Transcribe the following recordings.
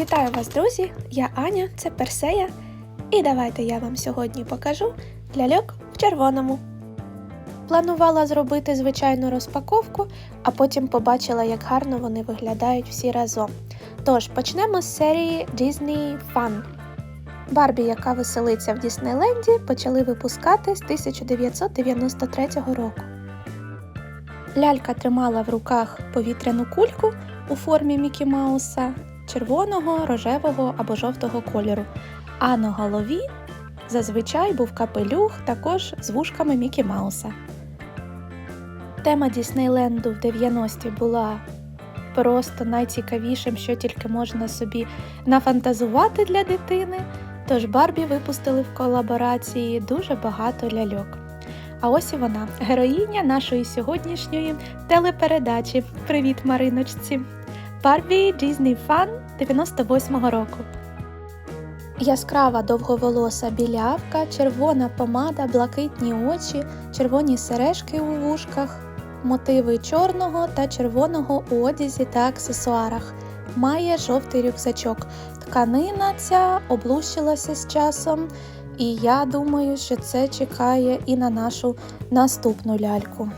Вітаю вас, друзі! Я Аня, це Персея. І давайте я вам сьогодні покажу ляльок в червоному. Планувала зробити звичайну розпаковку, а потім побачила, як гарно вони виглядають всі разом. Тож почнемо з серії Disney Fun. Барбі, яка веселиться в Діснейленді, почали випускати з 1993 року. Лялька тримала в руках повітряну кульку у формі Мікі Мауса червоного, рожевого або жовтого кольору, а на голові зазвичай був капелюх також з вушками Мікі Мауса. Тема Діснейленду в 90-ті була просто найцікавішим, що тільки можна собі нафантазувати для дитини. Тож Барбі випустили в колаборації дуже багато ляльок. А ось і вона, героїня нашої сьогоднішньої телепередачі. Привіт, Мариночці! Барбі Disney Fun 98-го року. Яскрава довговолоса білявка, червона помада, блакитні очі, червоні сережки у вушках, мотиви чорного та червоного у одязі та аксесуарах. Має жовтий рюкзачок. Тканина ця облущилася з часом, і я думаю, що це чекає і на нашу наступну ляльку.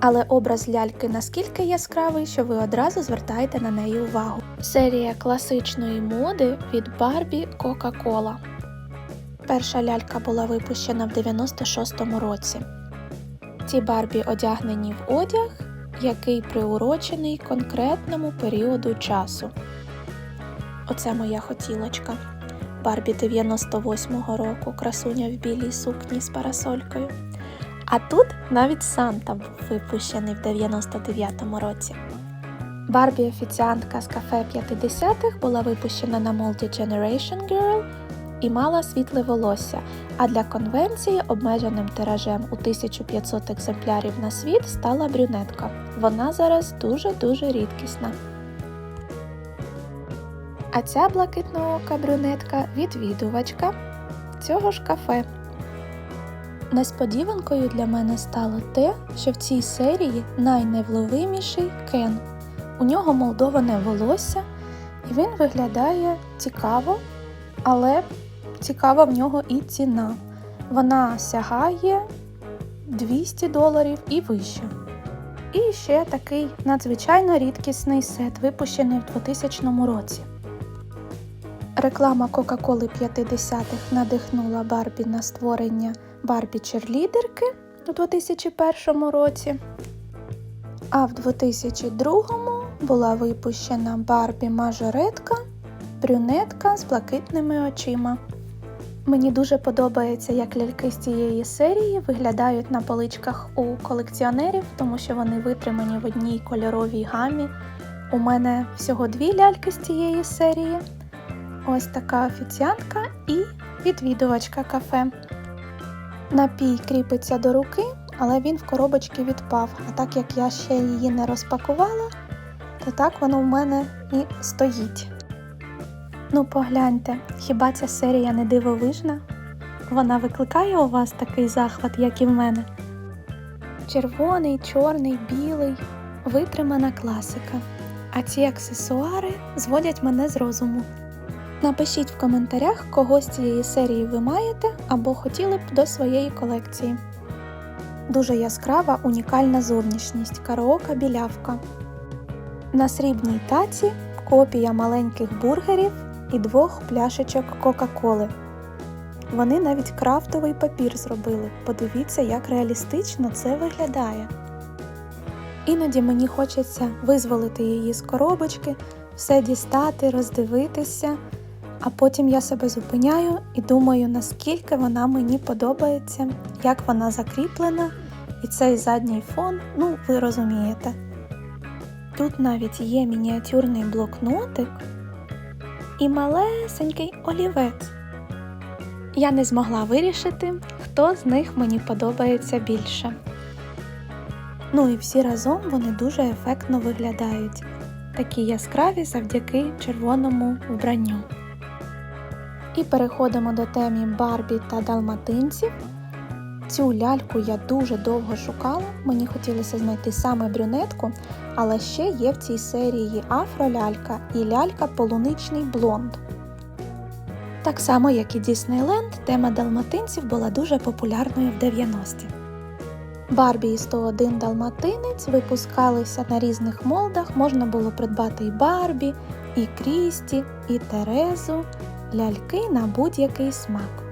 Але образ ляльки наскільки яскравий, що ви одразу звертаєте на неї увагу. Серія класичної моди від Барбі Кока-Кола. Перша лялька була випущена в 96-му році. Ці Барбі одягнені в одяг, який приурочений конкретному періоду часу. Оце моя хотілочка. Барбі 98-го року, красуня в білій сукні з парасолькою. А тут навіть Санта був випущений в 99-му році. Барбі офіціантка з кафе 50-х була випущена на молді Generation Girl і мала світле волосся, а для конвенції обмеженим тиражем у 1500 екземплярів на світ стала брюнетка. Вона зараз дуже-дуже рідкісна. А ця блакитноока брюнетка відвідувачка цього ж кафе. Несподіванкою для мене стало те, що в цій серії найневловиміший Кен. У нього молдоване волосся, і він виглядає цікаво, але цікава в нього і ціна. Вона сягає 200 доларів і вище. І ще такий надзвичайно рідкісний сет, випущений в 2000 році. Реклама Кока-Коли 50-х надихнула Барбі на створення Барбі Черлідерки у 2001 році. А в 2002 була випущена Барбі Мажоретка, брюнетка з блакитними очима. Мені дуже подобається, як ляльки з цієї серії виглядають на поличках у колекціонерів, тому що вони витримані в одній кольоровій гамі. У мене всього дві ляльки з цієї серії. Ось така офіціантка і відвідувачка кафе. Напій кріпиться до руки, але він в коробочці відпав. А так як я ще її не розпакувала, то так воно в мене і стоїть. Ну, погляньте, хіба ця серія не дивовижна? Вона викликає у вас такий захват, як і в мене. Червоний, чорний, білий, витримана класика. А ці аксесуари зводять мене з розуму. Напишіть в коментарях, кого з цієї серії ви маєте або хотіли б до своєї колекції. Дуже яскрава унікальна зовнішність караока білявка. На срібній таці копія маленьких бургерів і двох пляшечок Кока-Коли. Вони навіть крафтовий папір зробили. Подивіться, як реалістично це виглядає. Іноді мені хочеться визволити її з коробочки, все дістати, роздивитися. А потім я себе зупиняю і думаю, наскільки вона мені подобається, як вона закріплена, і цей задній фон, ну, ви розумієте. Тут навіть є мініатюрний блокнотик і малесенький олівець. Я не змогла вирішити, хто з них мені подобається більше. Ну і всі разом вони дуже ефектно виглядають, такі яскраві завдяки червоному вбранню. І переходимо до темі Барбі та Далматинців. Цю ляльку я дуже довго шукала. Мені хотілося знайти саме брюнетку, але ще є в цій серії афролялька і лялька полуничний блонд. Так само, як і Діснейленд, тема далматинців була дуже популярною в 90-ті. Барбі і 101 Далматинець випускалися на різних молдах, можна було придбати і Барбі, і Крісті, і Терезу, ляльки на будь-який смак.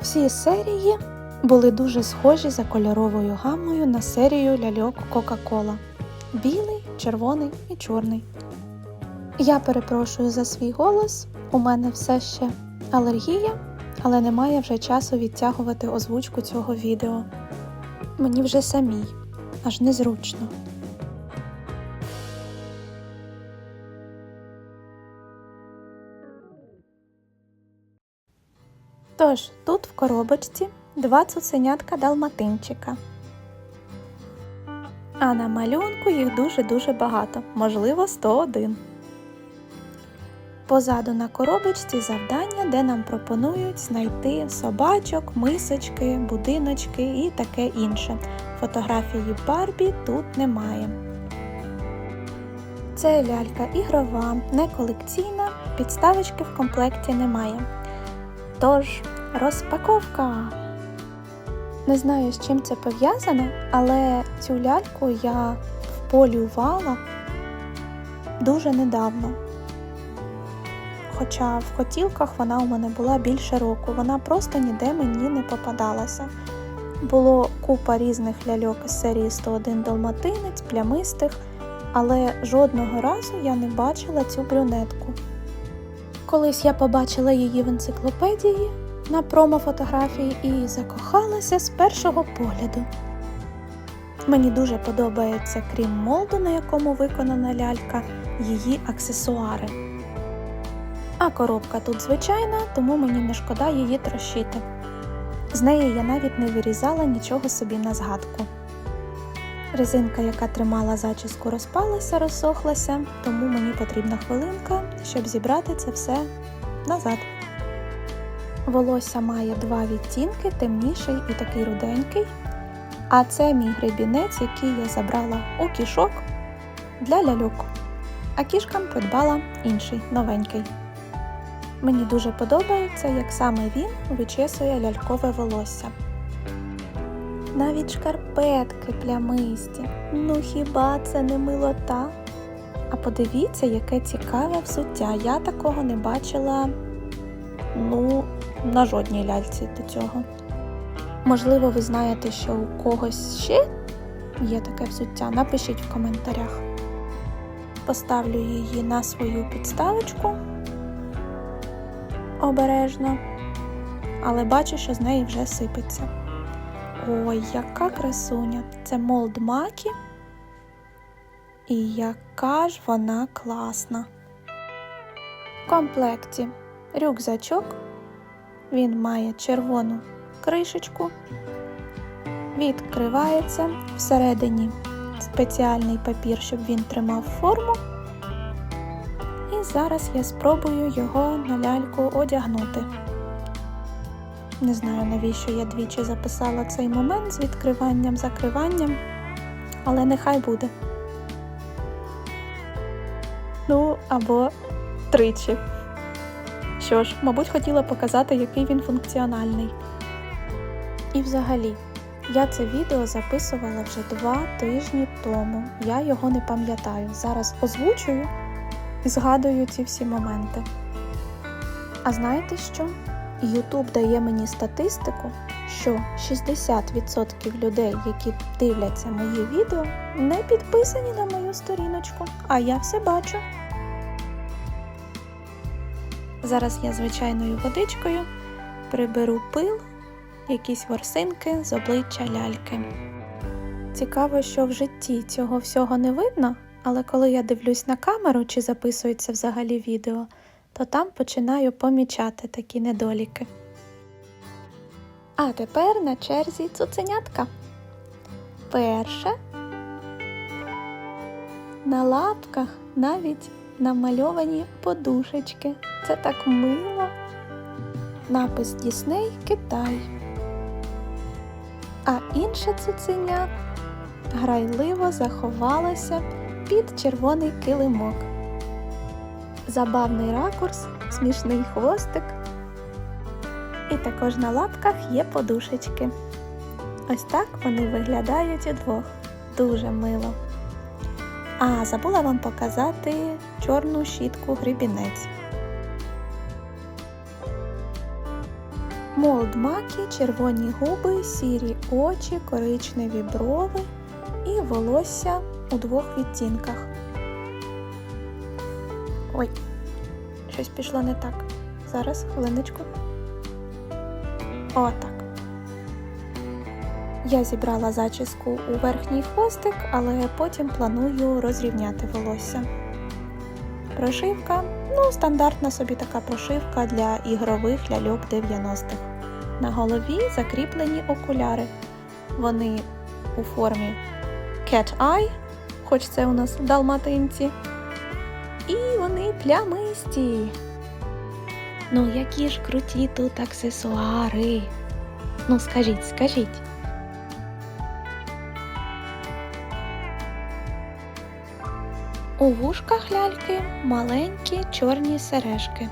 Всі серії були дуже схожі за кольоровою гаммою на серію ляльок Кока-Кола білий, червоний і чорний. Я перепрошую за свій голос, у мене все ще алергія, але немає вже часу відтягувати озвучку цього відео. Мені вже самій, аж незручно. Тож, тут в коробочці два цуценятка далматинчика. А на малюнку їх дуже-дуже багато, можливо, 101. Позаду на коробочці завдання, де нам пропонують знайти собачок, мисочки, будиночки і таке інше. Фотографії Барбі тут немає. Це лялька ігрова, не колекційна, підставочки в комплекті немає. Тож, розпаковка! Не знаю, з чим це пов'язане, але цю ляльку я вполювала дуже недавно. Хоча в хотілках вона у мене була більше року, вона просто ніде мені не попадалася. Було купа різних ляльок із серії 101 Далматинець, плямистих, але жодного разу я не бачила цю брюнетку. Колись я побачила її в енциклопедії на промо-фотографії і закохалася з першого погляду. Мені дуже подобається, крім молду, на якому виконана лялька, її аксесуари. А коробка тут звичайна, тому мені не шкода її трощити. З неї я навіть не вирізала нічого собі на згадку. Резинка, яка тримала зачіску, розпалася, розсохлася, тому мені потрібна хвилинка, щоб зібрати це все назад. Волосся має два відтінки, темніший і такий руденький. А це мій гребінець, який я забрала у кішок для ляльок. А кішкам придбала інший новенький. Мені дуже подобається, як саме він вичесує лялькове волосся. Навіть шкарпетки плямисті. Ну хіба це не милота? А подивіться, яке цікаве взуття. Я такого не бачила ну, на жодній ляльці до цього. Можливо, ви знаєте, що у когось ще є таке взуття. Напишіть в коментарях. Поставлю її на свою підставочку обережно, але бачу, що з неї вже сипеться. Ой, яка красуня! Це молд Макі. І яка ж вона класна. В комплекті рюкзачок. Він має червону кришечку, відкривається всередині спеціальний папір, щоб він тримав форму. І зараз я спробую його на ляльку одягнути. Не знаю, навіщо я двічі записала цей момент з відкриванням, закриванням, але нехай буде. Ну, або тричі. Що ж, мабуть, хотіла показати, який він функціональний. І взагалі, я це відео записувала вже два тижні тому. Я його не пам'ятаю. Зараз озвучую і згадую ці всі моменти. А знаєте що? YouTube дає мені статистику, що 60% людей, які дивляться мої відео, не підписані на мою сторіночку, а я все бачу. Зараз я звичайною водичкою приберу пил, якісь ворсинки з обличчя ляльки. Цікаво, що в житті цього всього не видно, але коли я дивлюсь на камеру чи записується взагалі відео, то там починаю помічати такі недоліки. А тепер на черзі цуценятка. Перше. На лапках навіть намальовані подушечки. Це так мило. Напис Дісней Китай. а інше цуценя грайливо заховалося під червоний килимок. Забавний ракурс, смішний хвостик. І також на лапках є подушечки. Ось так вони виглядають удвох. Дуже мило. А, забула вам показати чорну щітку грибінець. Молд макі, червоні губи, сірі очі, коричневі брови і волосся у двох відтінках. Ой, щось пішло не так. Зараз, хвилиночку. Отак. Я зібрала зачіску у верхній хвостик, але потім планую розрівняти волосся. Прошивка ну, стандартна собі така прошивка для ігрових ляльок 90-х. На голові закріплені окуляри. Вони у формі Cat Eye, хоч це у нас далматинці. Вони плямисті. Ну, які ж круті тут аксесуари. Ну, скажіть, скажіть. У вушках ляльки маленькі чорні сережки.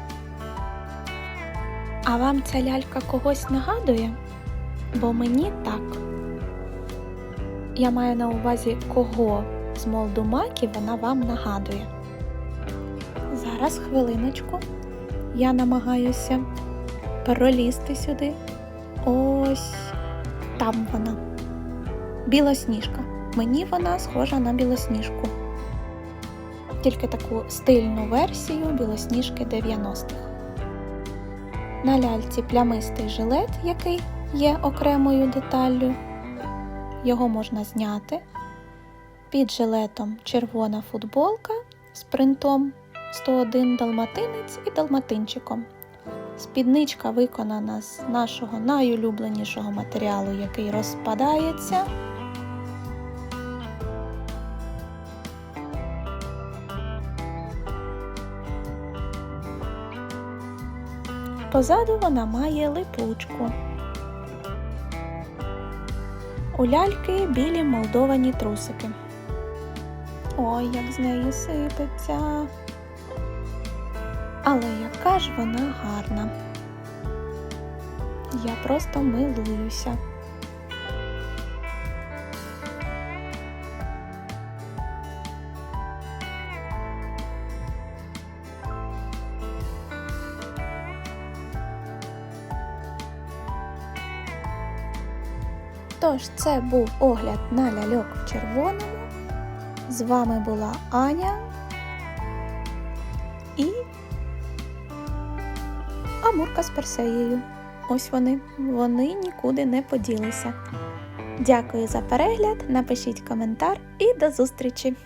А вам ця лялька когось нагадує? Бо мені так. Я маю на увазі, кого з Молдумакі вона вам нагадує. Зараз хвилиночку. Я намагаюся пролізти сюди. Ось там вона. Білосніжка. Мені вона схожа на білосніжку. Тільки таку стильну версію білосніжки 90-х. На ляльці плямистий жилет, який є окремою деталлю. Його можна зняти. Під жилетом червона футболка з принтом 101 далматинець і далматинчиком. Спідничка виконана з нашого найулюбленішого матеріалу, який розпадається. Позаду вона має липучку. У ляльки білі молдовані трусики. Ой, як з неї сипеться. Але яка ж вона гарна. Я просто милуюся. Тож, це був огляд на ляльок в червоному. З вами була Аня Амурка з Персеєю. Ось вони. Вони нікуди не поділися. Дякую за перегляд, напишіть коментар і до зустрічі!